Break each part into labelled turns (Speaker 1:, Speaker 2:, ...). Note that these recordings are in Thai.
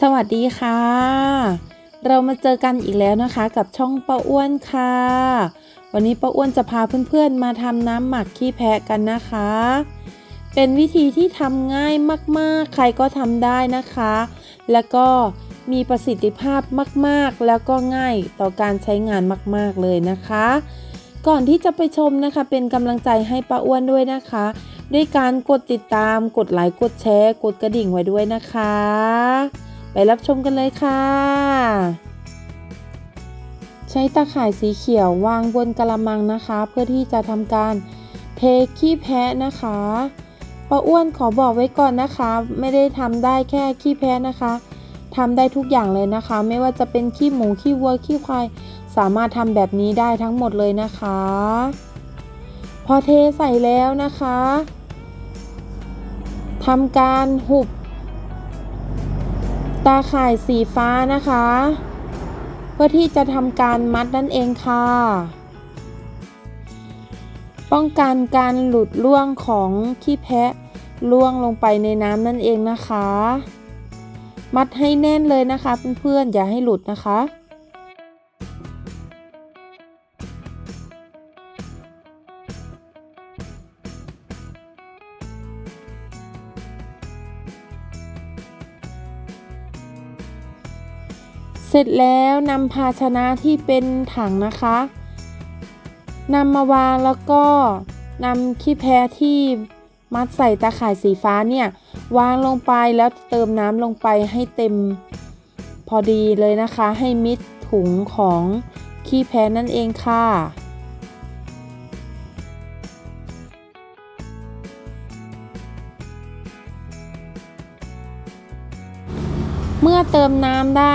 Speaker 1: สวัสดีค่ะ เรามาเจอกันอีกแล้วนะคะกับช่องป้าอ้วนค่ะ วันนี้ป้าอ้วนจะพาเพื่อนๆมาทำน้ำหมักขี้แพะกันนะคะ เป็นวิธีที่ทำง่ายมากๆ ใครก็ทำได้นะคะ แล้วก็มีประสิทธิภาพมากๆ แล้วก็ง่ายต่อการใช้งานมากๆเลยนะคะ ก่อนที่จะไปชมนะคะ เป็นกำลังใจให้ป้าอ้วนด้วยนะคะ ด้วยการกดติดตาม กดไลค์ กดแชร์ กดกระดิ่งไว้ด้วยนะคะ ไปรับชมกันเลยค่ะ ใช้ตาข่ายสีเขียววางบนกระมังนะคะ เพื่อที่จะทำการเทขี้แพะนะคะป้าอ้วนขอบอกไว้ก่อนนะคะ ไม่ได้ทำได้แค่ขี้แพะนะคะทำได้ทุกอย่างเลยนะคะ ไม่ว่าจะเป็นขี้หมูขี้วัวขี้ควายสามารถทำแบบนี้ได้ทั้งหมดเลยนะคะ พอเทใส่แล้วนะคะทำการหุบ ตาข่ายสีฟ้านะคะ เพื่อที่จะทำการมัดนั่นเองค่ะ ป้องกันการหลุดล่วงของขี้แพะล่วงลงไปในน้ำนั่นเองนะคะ มัดให้แน่นเลยนะคะเพื่อนๆอย่าให้หลุดนะคะ เสร็จแล้วนำภาชนะที่เป็นถังนะคะนำมาวางแล้วก็นำขี้แพะที่มัดใส่ตาข่ายสีฟ้าเนี่ยวางลงไปแล้วเติมน้ำลงไปให้เต็มพอดีเลยนะคะ ให้มิดถุงของขี้แพะนั่นเองค่ะ เมื่อเติมน้ำได้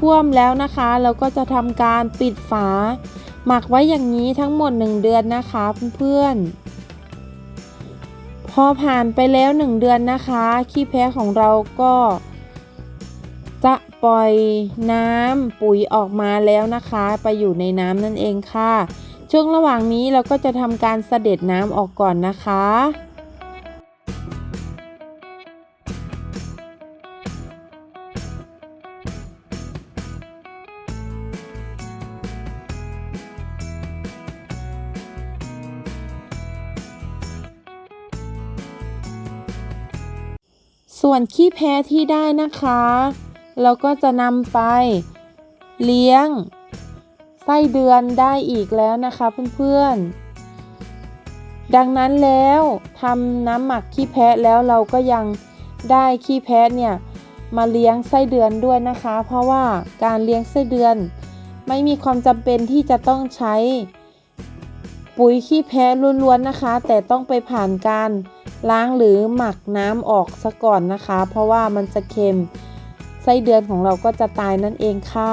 Speaker 1: ท่วมแล้วนะคะ เราก็จะทำการปิดฝา หมักไว้อย่างนี้ทั้งหมด 1 เดือนนะคะเพื่อนๆพอผ่านไปแล้ว 1 เดือนนะคะขี้แพ้ของเราก็จะปล่อยน้ำปุ๋ยออกมาแล้วนะคะ ไปอยู่ในน้ำนั่นเองค่ะ ช่วงระหว่างนี้เราก็จะทำการเสด็จน้ำออกก่อนนะคะ ส่วนขี้แพ้ที่ได้นะคะ เราก็จะนำไปเลี้ยง ไส้เดือนได้อีกแล้วนะคะเพื่อนๆ ดังนั้นแล้วทำน้ำหมักขี้แพะแล้วเราก็ยังได้ขี้แพะเนี่ยมาเลี้ยงไส้เดือนด้วยนะคะ เพราะว่าการเลี้ยงไส้เดือน ไม่มีความจำเป็นที่จะต้องใช้ ปุ๋ยขี้แพะล้วนๆนะคะ แต่ต้องไปผ่านการ ล้างหรือหมักน้ำออกซะก่อนนะคะ เพราะว่ามันจะเค็มไส้เดือนของเราก็จะตายนั่นเองค่ะ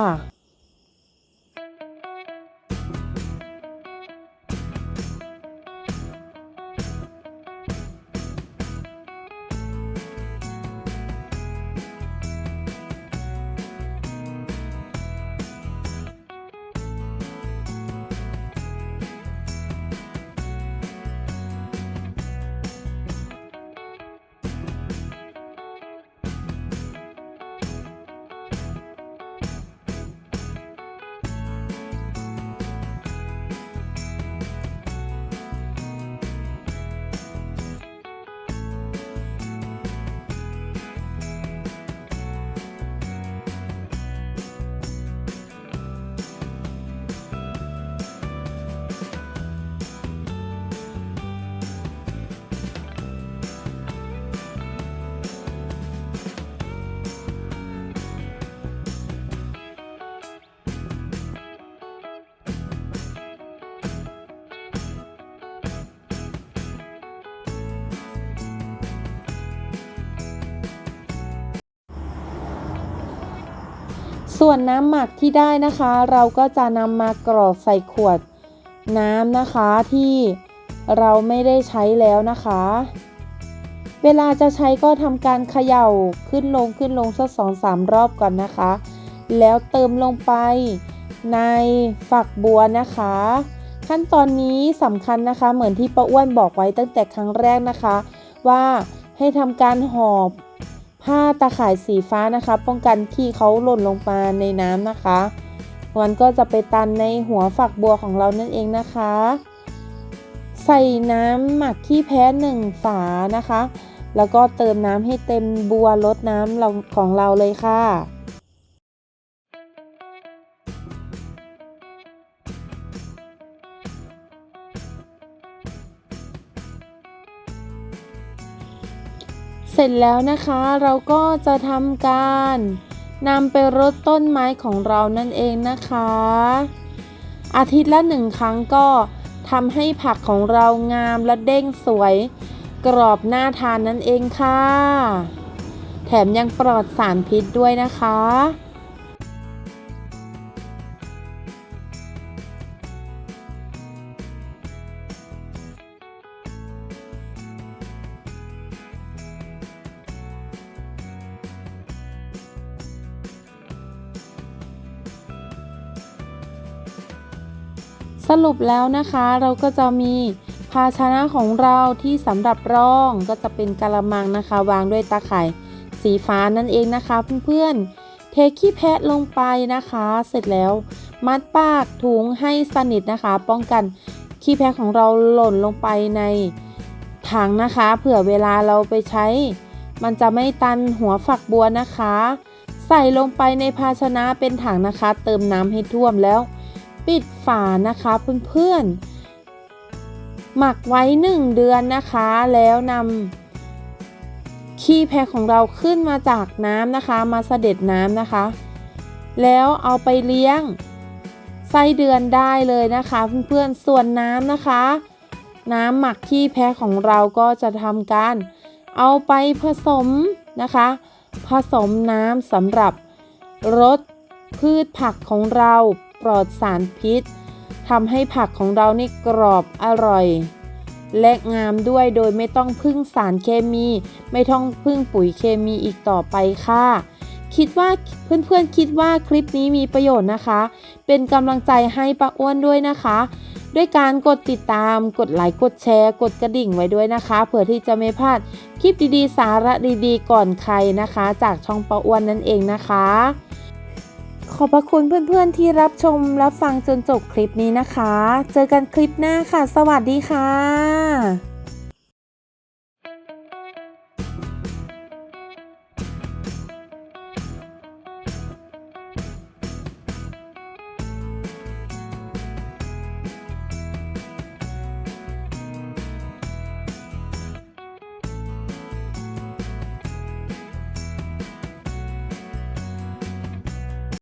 Speaker 1: ส่วนน้ำหมักที่ได้นะคะ เราก็จะนำมากรอกใส่ขวดน้ำนะคะที่เราไม่ได้ใช้แล้วนะคะ เวลาจะใช้ก็ทำการเขย่าขึ้นลงขึ้นลงสักสองสามรอบก่อนนะคะ แล้วเติมลงไปในฝักบัวนะคะ ขั้นตอนนี้สำคัญนะคะ เหมือนที่ป้าอ้วนบอกไว้ตั้งแต่ครั้งแรกนะคะ ว่าให้ทำการห่อผ ผ้าตาข่ายสีฟ้านะคะ ป้องกันที่เขาหล่นลงมาในน้ำนะคะมันก็จะไปตันในหัวฝักบัวของเรานั่นเองนะคะ ใส่น้ำหมักขี้แพ้หนึ่งฝานะคะ แล้วก็เติมน้ำให้เต็มบัวลดน้ำของเราเลยค่ะ เสร็จแล้วนะคะเราก็จะทำการนำไปรดต้นไม้ของเรานั่นเองนะคะ อาทิตย์ละหนึ่งครั้งก็ทำให้ผักของเรางามและเด้งสวย กรอบน่าทานนั่นเองค่ะ แถมยังปลอดสารพิษด้วยนะคะ สรุปแล้วนะคะเราก็จะมีภาชนะของเราที่สำหรับร่องก็จะเป็นกะละมังนะคะ วางด้วยตาข่ายสีฟ้านั่นเองนะคะเพื่อนๆเทขี้แพะลงไปนะคะ เสร็จแล้ว มัดปากถุงให้สนิทนะคะ ป้องกันขี้แพะของเราหล่นลงไปในถังนะคะ เผื่อเวลาเราไปใช้ มันจะไม่ตันหัวฝักบัวนะคะ ใส่ลงไปในภาชนะเป็นถังนะคะ เติมน้ำให้ท่วมแล้ว ปิดฝานะคะเพื่อนๆ หมักไว้ 1 เดือนนะคะ แล้วนำขี้แพะของเราขึ้นมาจากน้ำนะคะ มาเสด็จน้ำนะคะ แล้วเอาไปเลี้ยงไส้เดือนได้เลยนะคะเพื่อนๆ ส่วนน้ำนะคะ น้ำหมักขี้แพะของเราก็จะทำการเอาไปผสมนะคะ ผสมน้ำสำหรับรดพืชผักของเรา ลอดสารพิษทำให้ผักของเรานี่กรอบอร่อย และงามด้วยโดยไม่ต้องพึ่งสารเคมี ไม่ต้องพึ่งปุ๋ยเคมีอีกต่อไปค่ะ คิดว่าเพื่อนๆคิดว่าคลิปนี้มีประโยชน์นะคะ เป็นกำลังใจให้ป้าอ้วนด้วยนะคะ ด้วยการกดติดตาม กดไลค์กดแชร์ กดกระดิ่งไว้ด้วยนะคะเผื่อที่จะไม่พลาดคลิปดีๆ สาระดีๆ ก่อนใครนะคะ จากช่องป้าอ้วนนั่นเองนะคะ ขอบพระคุณเพื่อนๆที่รับชมรับฟังจนจบคลิปนี้นะคะ เจอกันคลิปหน้าค่ะ สวัสดีค่ะ